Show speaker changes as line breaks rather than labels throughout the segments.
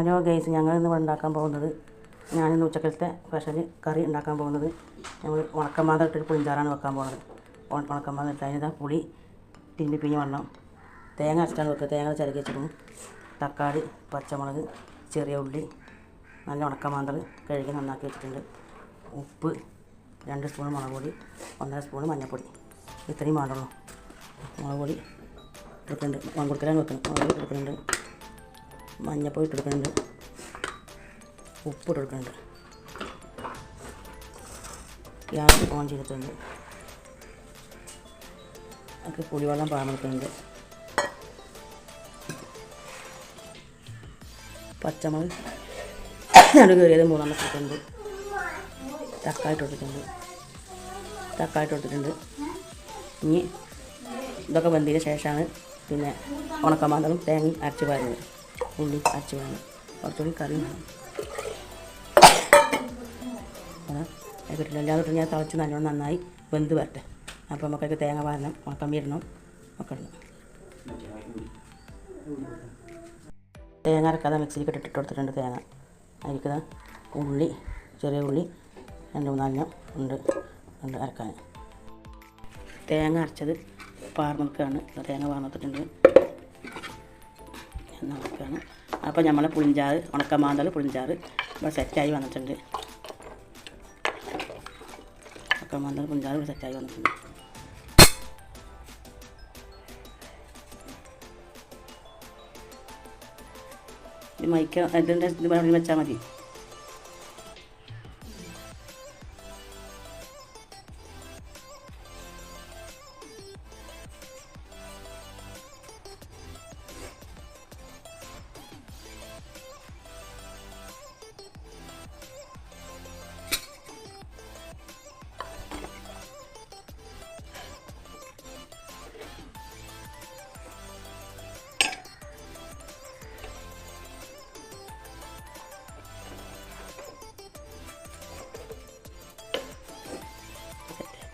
Hello guys ഞങ്ങൾ ഇന്ന് ഉണ്ടാക്കാൻ പോകുന്നത് ഞാനിന്ന് ഉച്ചക്കലത്തെ സ്പെഷ്യൽ കറി ഉണ്ടാക്കാൻ പോകുന്നത്. ഞങ്ങൾ ഉണക്കമാത ഇട്ടൊരു പുളിഞ്ചാറാണ് വെക്കാൻ പോകുന്നത്. ഉണക്കം ഉണക്കമാത ഇട്ട് അതിന് പുളി തിരുമ്പി വണ്ണം. തേങ്ങ അരച്ചിട്ടാണ് വെക്കുക. തേങ്ങ ചിരകി വെച്ചിരുന്നു തക്കാളി പച്ചമുളക് ചെറിയ ഉള്ളി നല്ല ഉണക്കമാന്തൾ കഴുകി നന്നാക്കി വെച്ചിട്ടുണ്ട്. ഉപ്പ് രണ്ട് സ്പൂൺ മുളക് പൊടി ഒന്നര സ്പൂൺ മഞ്ഞൾപ്പൊടി. ഇത്രയും വേണ്ടുള്ളൂ മുളക് പൊടി എടുക്കുന്നുണ്ട് മൺകുടുക്കലാണ് വെക്കുന്നത്. മുളക് പൊടി എടുക്കുന്നുണ്ട് മഞ്ഞപ്പൊടി ഇട്ട് കൊടുക്കുന്നുണ്ട് ഉപ്പ് ഇട്ട് കൊടുക്കുന്നുണ്ട് ഗ്യാസ് ഓൺ ചെയ്തിട്ടുണ്ട്. ഒക്കെ പുളിവെള്ളം പാടുന്നുണ്ട് പച്ചമുളക് നടു കയറിയത് മൂന്നെണ്ണം ഇട്ടിട്ടുണ്ട് തക്കാളി ഇട്ട് കൊടുത്തിട്ടുണ്ട്. തക്കാളി ഇട്ട് കൊടുത്തിട്ടുണ്ട്. ഇനി ഇതൊക്കെ വെന്തതിന് ശേഷമാണ് പിന്നെ ഉണക്കമാന്തളും തേങ്ങയും അരച്ച് പാരുന്നത്. ഉള്ളി അരച്ച് വേണം. കുറച്ചുകൂടി കറി വേണം. കിട്ടില്ല എല്ലാവരും ഞാൻ തിളച്ച് നല്ലോണം നന്നായി വെന്ത് വരട്ടെ. അപ്പോൾ നമുക്കൊക്കെ തേങ്ങ പാരണം ഉണക്കം ഇടണം ഒക്കെ തേങ്ങ അരക്കാതെ മിക്സിയിൽ ഇട്ടിട്ട് കൊടുത്തിട്ടുണ്ട് തേങ്ങ. അതിലേക്ക് ഉള്ളി ചെറിയ ഉള്ളി രണ്ട് മൂന്നാലിനം ഉണ്ട് ഉണ്ട് അരക്കാൻ. തേങ്ങ അരച്ചത് പാർന്നിക്കാണ് തേങ്ങ പാർന്നിട്ടുണ്ട് നടക്കുകയാണ് അപ്പോൾ നമ്മൾ പുളിഞ്ചാറ് ഉണക്കമാന്തൽ പുളിഞ്ചാറ് ഇവിടെ സെറ്റായി വന്നിട്ടുണ്ട്. ഉണക്കമാന്തൽ പുളിഞ്ചാറ് ഇവിടെ സെറ്റായി വന്നിട്ടുണ്ട്. ഇത് മൈക്ക ഇതിന്റെ ഇത് വെച്ചാൽ മതി.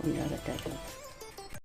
പുളിഞ്ചാറ് സെറ്റാക്കണം